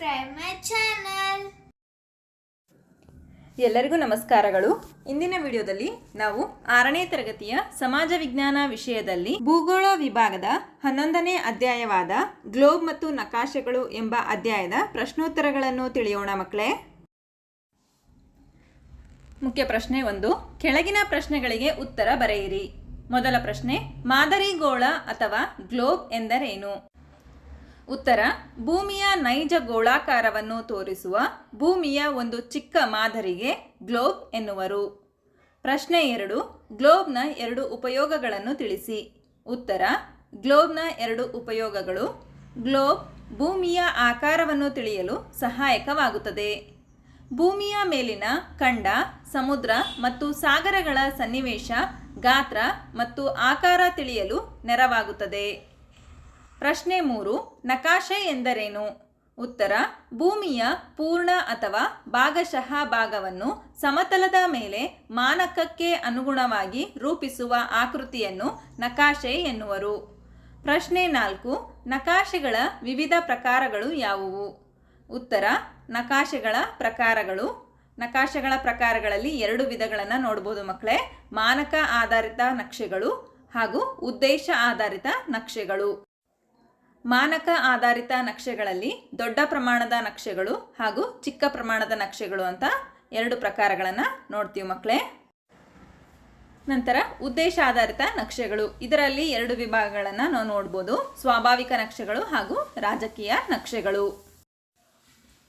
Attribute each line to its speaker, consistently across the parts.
Speaker 1: subscribe ಮೈ.
Speaker 2: ಎಲ್ಲರಿಗೂ ನಮಸ್ಕಾರಗಳು. ಇಂದಿನ ವಿಡಿಯೋದಲ್ಲಿ ನಾವು ಆರನೇ ತರಗತಿಯ ಸಮಾಜ ವಿಜ್ಞಾನ ವಿಷಯದಲ್ಲಿ ಭೂಗೋಳ ವಿಭಾಗದ ಹನ್ನೊಂದನೇ ಅಧ್ಯಾಯವಾದ ಗ್ಲೋಬ್ ಮತ್ತು ನಕಾಶೆಗಳು ಎಂಬ ಅಧ್ಯಾಯದ ಪ್ರಶ್ನೋತ್ತರಗಳನ್ನು ತಿಳಿಯೋಣ ಮಕ್ಕಳೇ. ಮುಖ್ಯ ಪ್ರಶ್ನೆ ಒಂದು, ಕೆಳಗಿನ ಪ್ರಶ್ನೆಗಳಿಗೆ ಉತ್ತರ ಬರೆಯಿರಿ. ಮೊದಲ ಪ್ರಶ್ನೆ ಮಾದರಿ ಗೋಳ ಅಥವಾ ಗ್ಲೋಬ್ ಎಂದರೇನು? ಉತ್ತರ, ಭೂಮಿಯ ನೈಜ ಗೋಳಾಕಾರವನ್ನು ತೋರಿಸುವ ಭೂಮಿಯ ಒಂದು ಚಿಕ್ಕ ಮಾದರಿಗೆ ಗ್ಲೋಬ್ ಎನ್ನುವರು. ಪ್ರಶ್ನೆ ಎರಡು, ಗ್ಲೋಬ್ನ ಎರಡು ಉಪಯೋಗಗಳನ್ನು ತಿಳಿಸಿ. ಉತ್ತರ, ಗ್ಲೋಬ್ನ ಎರಡು ಉಪಯೋಗಗಳು ಗ್ಲೋಬ್ ಭೂಮಿಯ ಆಕಾರವನ್ನು ತಿಳಿಯಲು ಸಹಾಯಕವಾಗುತ್ತದೆ. ಭೂಮಿಯ ಮೇಲಿನ ಖಂಡ, ಸಮುದ್ರ ಮತ್ತು ಸಾಗರಗಳ ಸನ್ನಿವೇಶ, ಗಾತ್ರ ಮತ್ತು ಆಕಾರ ತಿಳಿಯಲು ನೆರವಾಗುತ್ತದೆ. ಪ್ರಶ್ನೆ ಮೂರು, ನಕಾಶೆ ಎಂದರೇನು? ಉತ್ತರ, ಭೂಮಿಯ ಪೂರ್ಣ ಅಥವಾ ಭಾಗಶಃ ಭಾಗವನ್ನು ಸಮತಲದ ಮೇಲೆ ಮಾನಕಕ್ಕೆ ಅನುಗುಣವಾಗಿ ರೂಪಿಸುವ ಆಕೃತಿಯನ್ನು ನಕಾಶೆ ಎನ್ನುವರು. ಪ್ರಶ್ನೆ ನಾಲ್ಕು, ನಕಾಶೆಗಳ ವಿವಿಧ ಪ್ರಕಾರಗಳು ಯಾವುವು? ಉತ್ತರ, ನಕಾಶೆಗಳ ಪ್ರಕಾರಗಳು. ನಕಾಶೆಗಳ ಪ್ರಕಾರಗಳಲ್ಲಿ ಎರಡು ವಿಧಗಳನ್ನು ನೋಡ್ಬೋದು ಮಕ್ಕಳೇ ಮಾನಕ ಆಧಾರಿತ ನಕ್ಷೆಗಳು ಹಾಗೂ ಉದ್ದೇಶ ಆಧಾರಿತ ನಕ್ಷೆಗಳು. ಮಾನಕ ಆಧಾರಿತ ನಕ್ಷೆಗಳಲ್ಲಿ ದೊಡ್ಡ ಪ್ರಮಾಣದ ನಕ್ಷೆಗಳು ಹಾಗೂ ಚಿಕ್ಕ ಪ್ರಮಾಣದ ನಕ್ಷೆಗಳು ಅಂತ ಎರಡು ಪ್ರಕಾರಗಳನ್ನು ನೋಡ್ತೀವಿ ಮಕ್ಕಳೇ ನಂತರ ಉದ್ದೇಶ ಆಧಾರಿತ ನಕ್ಷೆಗಳು. ಇದರಲ್ಲಿ ಎರಡು ವಿಭಾಗಗಳನ್ನು ನಾವು ನೋಡ್ಬೋದು. ಸ್ವಾಭಾವಿಕ ನಕ್ಷೆಗಳು ಹಾಗೂ ರಾಜಕೀಯ ನಕ್ಷೆಗಳು.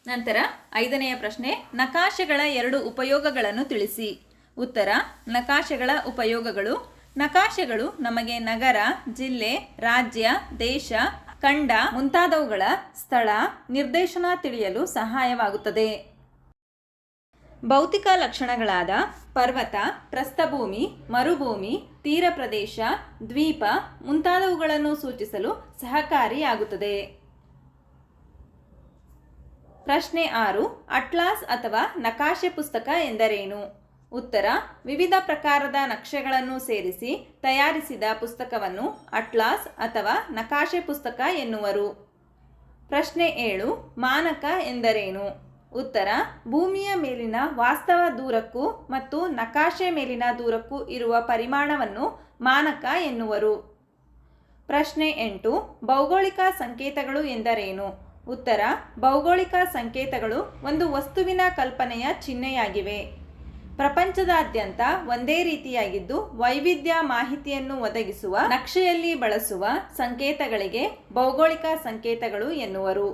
Speaker 2: ನಂತರ ಐದನೆಯ ಪ್ರಶ್ನೆ, ನಕಾಶೆಗಳ ಎರಡು ಉಪಯೋಗಗಳನ್ನು ತಿಳಿಸಿ. ಉತ್ತರ, ನಕಾಶೆಗಳ ಉಪಯೋಗಗಳು. ನಕಾಶೆಗಳು ನಮಗೆ ನಗರ, ಜಿಲ್ಲೆ, ರಾಜ್ಯ, ದೇಶ ಖಂಡ ಮುಂತಾದವುಗಳ ಸ್ಥಳ ನಿರ್ದೇಶನ ತಿಳಿಯಲು ಸಹಾಯವಾಗುತ್ತದೆ. ಭೌತಿಕ ಲಕ್ಷಣಗಳಾದ ಪರ್ವತ, ಪ್ರಸ್ಥಭೂಮಿ, ಮರುಭೂಮಿ, ತೀರ ಪ್ರದೇಶ, ದ್ವೀಪ ಮುಂತಾದವುಗಳನ್ನು ಸೂಚಿಸಲು ಸಹಕಾರಿಯಾಗುತ್ತದೆ. ಪ್ರಶ್ನೆ ಆರು, ಅಟ್ಲಾಸ್ ಅಥವಾ ನಕಾಶೆ ಪುಸ್ತಕ ಎಂದರೇನು? ಉತ್ತರ, ವಿವಿಧ ಪ್ರಕಾರದ ನಕ್ಷೆಗಳನ್ನು ಸೇರಿಸಿ ತಯಾರಿಸಿದ ಪುಸ್ತಕವನ್ನು ಅಟ್ಲಾಸ್ ಅಥವಾ ನಕಾಶೆ ಪುಸ್ತಕ ಎನ್ನುವರು. ಪ್ರಶ್ನೆ ಏಳು, ಮಾನಕ ಎಂದರೇನು? ಉತ್ತರ, ಭೂಮಿಯ ಮೇಲಿನ ವಾಸ್ತವ ದೂರಕ್ಕೂ ಮತ್ತು ನಕಾಶೆ ಮೇಲಿನ ದೂರಕ್ಕೂ ಇರುವ ಪರಿಮಾಣವನ್ನು ಮಾನಕ ಎನ್ನುವರು. ಪ್ರಶ್ನೆ ಎಂಟು, ಭೌಗೋಳಿಕ ಸಂಕೇತಗಳು ಎಂದರೇನು? ಉತ್ತರ, ಭೌಗೋಳಿಕ ಸಂಕೇತಗಳು ಒಂದು ವಸ್ತುವಿನ ಕಲ್ಪನೆಯ ಚಿಹ್ನೆಯಾಗಿವೆ. ಪ್ರಪಂಚದಾದ್ಯಂತ ಒಂದೇ ರೀತಿಯಾಗಿದ್ದು ವೈವಿಧ್ಯ ಮಾಹಿತಿಯನ್ನು ಒದಗಿಸುವ, ನಕ್ಷೆಯಲ್ಲಿ ಬಳಸುವ ಸಂಕೇತಗಳಿಗೆ ಭೌಗೋಳಿಕ ಸಂಕೇತಗಳು ಎನ್ನುವರು.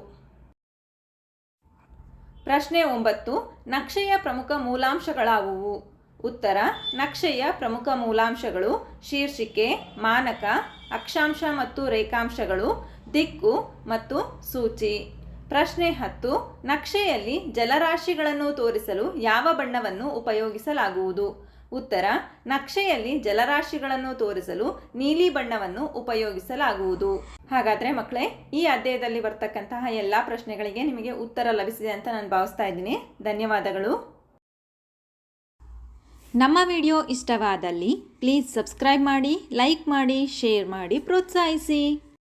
Speaker 2: ಪ್ರಶ್ನೆ ಒಂಬತ್ತು, ನಕ್ಷೆಯ ಪ್ರಮುಖ ಮೂಲಾಂಶಗಳಾವುವು? ಉತ್ತರ, ನಕ್ಷೆಯ ಪ್ರಮುಖ ಮೂಲಾಂಶಗಳು ಶೀರ್ಷಿಕೆ, ಮಾನಕ, ಅಕ್ಷಾಂಶ ಮತ್ತು ರೇಖಾಂಶಗಳು, ದಿಕ್ಕು ಮತ್ತು ಸೂಚಿ. ಪ್ರಶ್ನೆ ಹತ್ತು, ನಕ್ಷೆಯಲ್ಲಿ ಜಲರಾಶಿಗಳನ್ನು ತೋರಿಸಲು ಯಾವ ಬಣ್ಣವನ್ನು ಉಪಯೋಗಿಸಲಾಗುವುದು? ಉತ್ತರ, ನಕ್ಷೆಯಲ್ಲಿ ಜಲರಾಶಿಗಳನ್ನು ತೋರಿಸಲು ನೀಲಿ ಬಣ್ಣವನ್ನು ಉಪಯೋಗಿಸಲಾಗುವುದು. ಹಾಗಾದರೆ ಮಕ್ಕಳೇ, ಈ ಅಧ್ಯಾಯದಲ್ಲಿ ಬರ್ತಕ್ಕಂತಹ ಎಲ್ಲ ಪ್ರಶ್ನೆಗಳಿಗೆ ನಿಮಗೆ ಉತ್ತರ ಲಭಿಸಿದೆ ಅಂತ ನಾನು ಭಾವಿಸ್ತಾ ಇದ್ದೀನಿ. ಧನ್ಯವಾದಗಳು. ನಮ್ಮ ವಿಡಿಯೋ ಇಷ್ಟವಾದಲ್ಲಿ ಪ್ಲೀಸ್ ಸಬ್ಸ್ಕ್ರೈಬ್ ಮಾಡಿ, ಲೈಕ್ ಮಾಡಿ, ಶೇರ್ ಮಾಡಿ, ಪ್ರೋತ್ಸಾಹಿಸಿ.